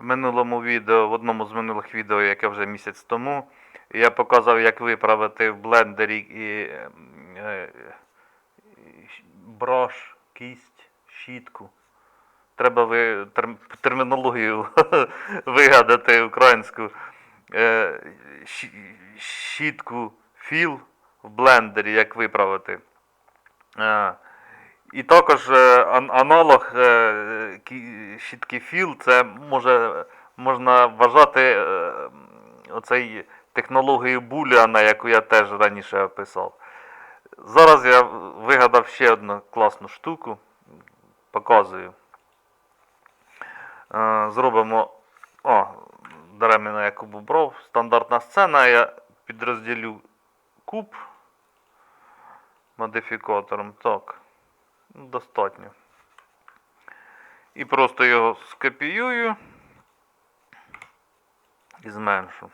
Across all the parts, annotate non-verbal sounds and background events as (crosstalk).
В минулому відео, в одному з минулих відео, яке вже місяць тому, я показав, як виправити в блендері і, е, е, брош, кість, щітку. Треба ви, терм- термінологію (laughs) вигадати українську. Е, щітку філ в блендері, як виправити. Е, і також е, аналог е, щітки філ, це може, можна вважати е, оцей технологією Буліана, яку я теж раніше описав. Зараз я вигадав ще одну класну штуку. Показую. Зробимо. О, даремно я куб. Стандартна сцена. Я підрозділю куб модифікатором. Так. Достатньо. І просто його скопіюю і зменшу.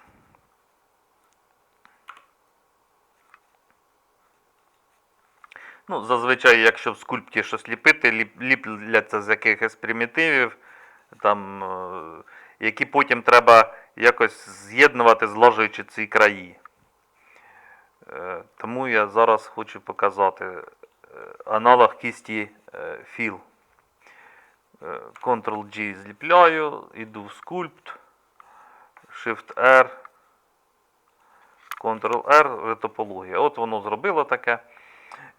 Ну, зазвичай, якщо в скульпті щось ліпити, ліпляться з якихось примітивів, там, е, які потім треба якось з'єднувати, зложуючи ці краї. Е, Тому я зараз хочу показати аналог кісті е, філ. Е, Ctrl-G зліпляю, іду в скульпт, Shift-R, Ctrl-R, ретопологія. От воно зробило таке.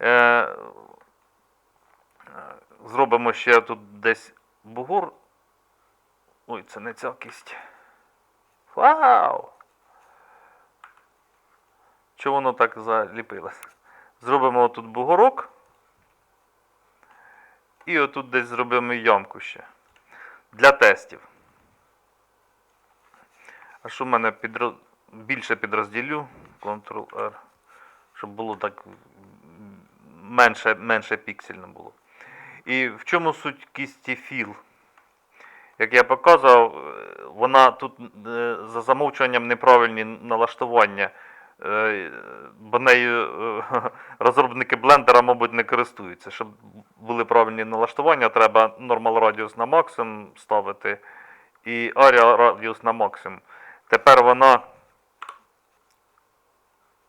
Е, е, Зробимо ще тут десь бугор. Ой, це не ця кість. Вау! Чого воно так заліпилось? Зробимо тут бугорок. І отут десь зробимо ямку ще. Для тестів. А що в мене підроз... більше підрозділю? Ctrl-R. Щоб було так менше, менше піксельно було. І в чому суть кісті філ? Як я показував, е, вона тут е, за замовчуванням неправильні налаштування. Е, Бо нею е, (laughs) розробники блендера, мабуть, не користуються. Щоб були правильні налаштування, треба Normal Radius на максимум ставити і Area Radius на максимум. Тепер вона.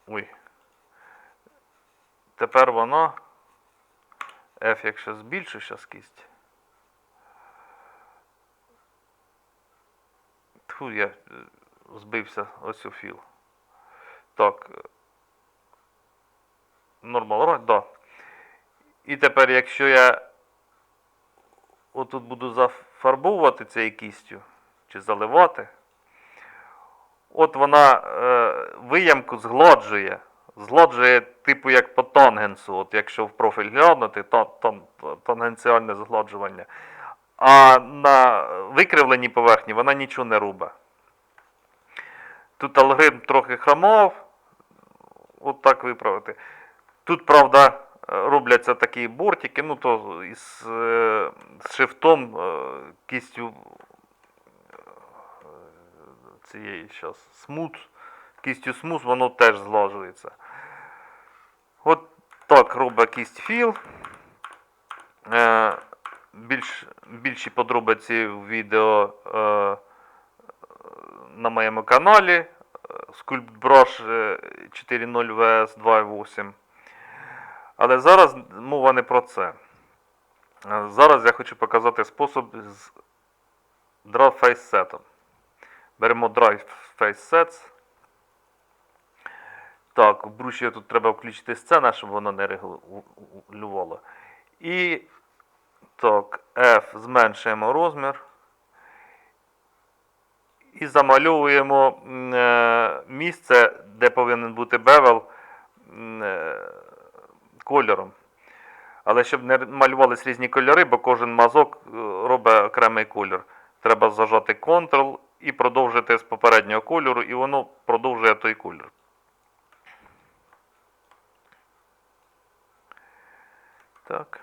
Ой. Тепер вона. F, якщо збільшу зараз кість. Тьфу, я е, збився ось у філ. Так. Нормал роль, да. І тепер, якщо я отут буду зафарбовувати цією кістю, чи заливати, от вона е, виямку згладжує. Згладжує, типу, як по тангенсу. От якщо в профіль глянути, то, то тангенціальне згладжування. А на викривленій поверхні вона нічого не робить. Тут алгоритм трохи хромав. От так виправити. Тут, правда, робляться такі бортики, ну то із е, з шифтом, е, кістю е, цієї щас, смут, кістю смус, воно теж злажується. От так робить кість філ. Більш, більші подробиці в відео е, на моєму каналі. Brush е, 4.0 VS 2.8. Але зараз мова не про це. Е, Зараз я хочу показати спосіб з Draw Face Set. Беремо Drive Face Sets. Так, у бруші тут треба включити сцена, щоб воно не регулювало. І так, F зменшуємо розмір. І замальовуємо е, місце, де повинен бути бевел е, кольором. Але щоб не малювались різні кольори, бо кожен мазок е, робить окремий кольор. Треба зажати Ctrl і продовжити з попереднього кольору, і воно продовжує той кольор. Так.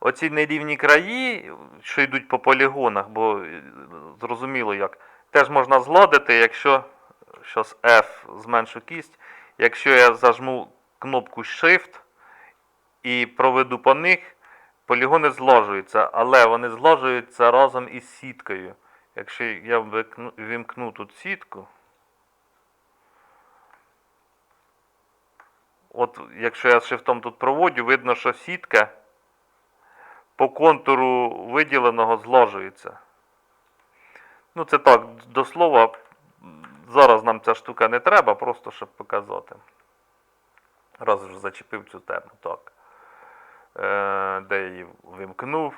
Оці нерівні краї, що йдуть по полігонах, бо е, зрозуміло як, теж можна згладити, якщо щас F зменшу кість. Якщо я зажму кнопку Shift і проведу по них, полігони зложуються, але вони зложуються разом із сіткою. Якщо я вімкну тут сітку, от якщо я шифтом тут проводю, видно, що сітка по контуру виділеного зложується. Ну, це так, до слова, зараз нам ця штука не треба, просто щоб показати. Раз вже зачепив цю тему, так. Е, де я її вимкнув.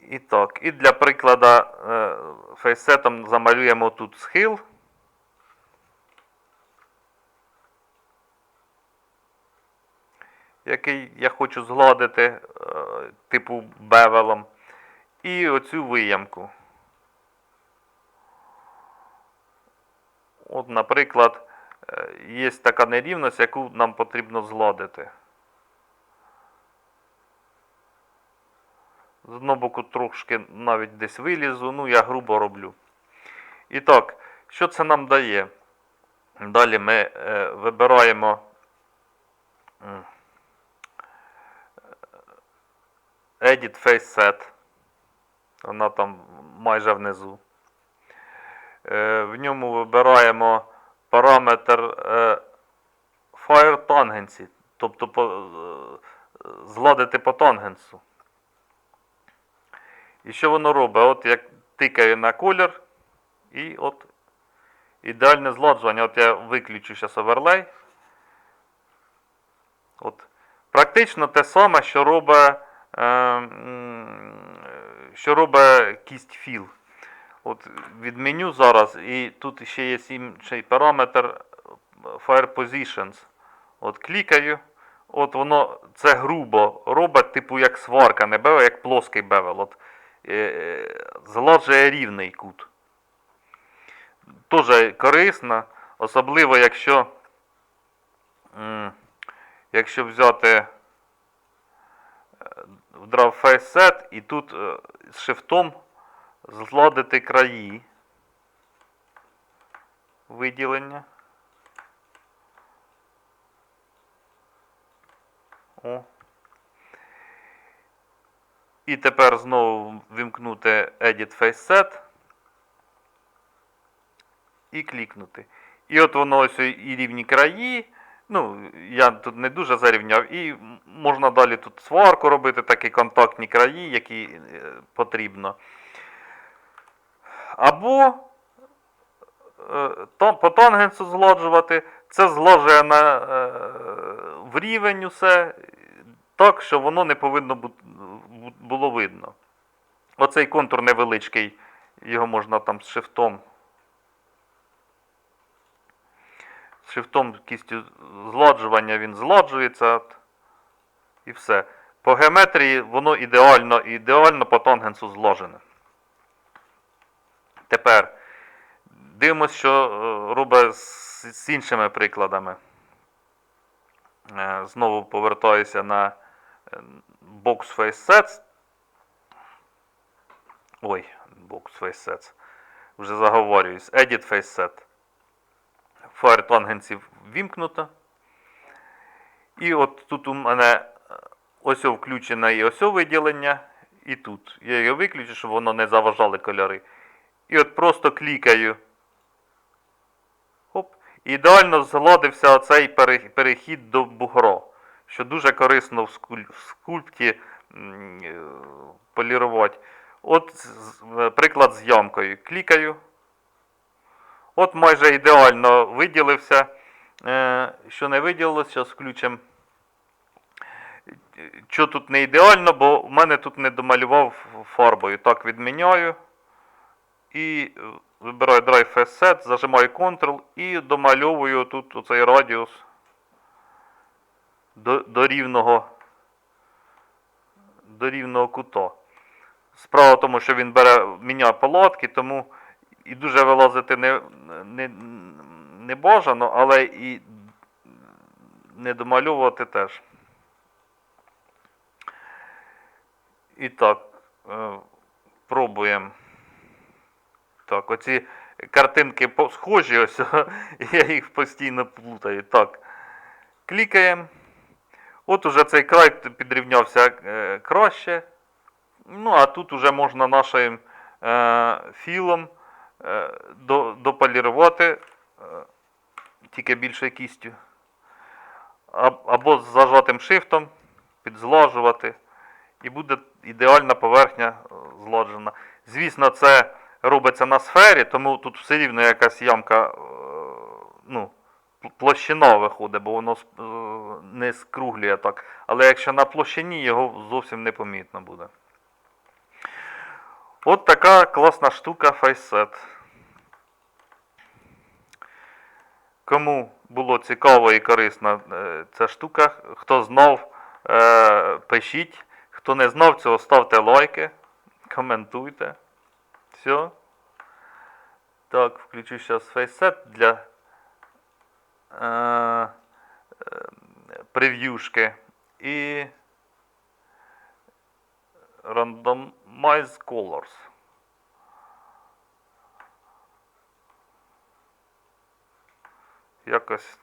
І так, і для прикладу е, фейсетом замалюємо тут схил. Який я хочу згладити, е, типу бевелом. І оцю виямку. От, наприклад, е, є така нерівність, яку нам потрібно згладити. З одного боку трошки навіть десь вилізу, ну я грубо роблю. І так, що це нам дає? Далі ми е, вибираємо Edit Face Set. Вона там майже внизу. Е, в ньому вибираємо параметр е, Fire Tangency, тобто е, зладити по тангенсу. І що воно робить? От як тикаю на колір, і от ідеальне зладжування. От я виключу зараз оверлей. От. Практично те саме, що робить, що робить кість філ. От відменю зараз, і тут ще є інший параметр е, Fire Positions. От клікаю. От воно це грубо робить, типу як сварка, не бевел, як плоский бевел. От, е, е, згладжує рівний кут. Дуже корисно, особливо якщо, якщо взяти в Draw Face і тут е, з шифтом згладити краї виділення. О. І тепер знову вимкнути Edit Face і клікнути. І от воно ось і рівні краї. Ну, я тут не дуже зарівняв. І можна далі тут сварку робити, такі контактні краї, які е, потрібно. Або е, по тангенсу згладжувати. Це згладжує на, е, в рівень усе так, що воно не повинно бу- бу- було видно. Оцей контур невеличкий, його можна там з шифтом. З шифтом кістю зладжування він зладжується. І все. По геометрії воно ідеально, ідеально по тангенсу зложене. Тепер дивимося, що е, робить з, іншими прикладами. Е, Знову повертаюся на е, Box Face Sets. Ой, Box Face Sets. Вже заговорююсь. Edit Face Set. Fire тангенсів вімкнуто. І от тут у мене е, ось о включене і ось виділення. І тут. Я його виключу, щоб воно не заважали кольори. І от просто клікаю. Хоп. І ідеально згладився оцей перехід до бугро, що дуже корисно в скуль- в скульпті е, полірувати. От е, приклад з ямкою. Клікаю. От майже ідеально виділився. Е, Що не виділилося, зараз включимо. Що тут не ідеально, бо в мене тут не домалював фарбою. Так, відміняю. І вибираю Drive Face Set, зажимаю Ctrl і домальовую тут оцей радіус до, до рівного до рівного кута. Справа в тому, що він бере міняє палатки, тому і дуже вилазити не, не, не бажано, але і не домальовувати теж. І так, е, пробуємо. Так, оці картинки схожі, ось, (laughs) я їх постійно плутаю. Так. Клікаємо. От уже цей край підрівнявся е, краще. Ну, а тут уже можна нашим е, філом дополірувати е, тільки більше кістю. Або з зажатим шифтом підзлажувати. І буде ідеальна поверхня е, зладжена. Звісно, це робиться на сфері, тому тут все рівно якась ямка е, ну, площина виходить, бо воно е, не скруглює так. Але якщо на площині, його зовсім не помітно буде. От така класна штука FaceSet. Кому було цікаво і корисно е, ця штука, хто знав, е, пишіть. Хто не знав цього, ставте лайки, коментуйте. Все. Так, включу зараз FaceSet для е, е, прев'юшки. І Randomize Colors. Якось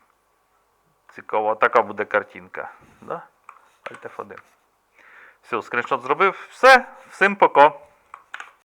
цікава. Така буде картинка. Да? Alt F1. Все, скріншот зробив. Все. Всім пока.